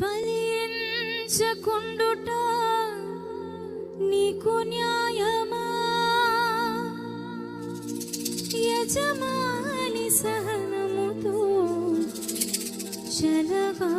ఫలించకుండుట నీకు న్యాయమా? యజమాని సహనముతో చలగా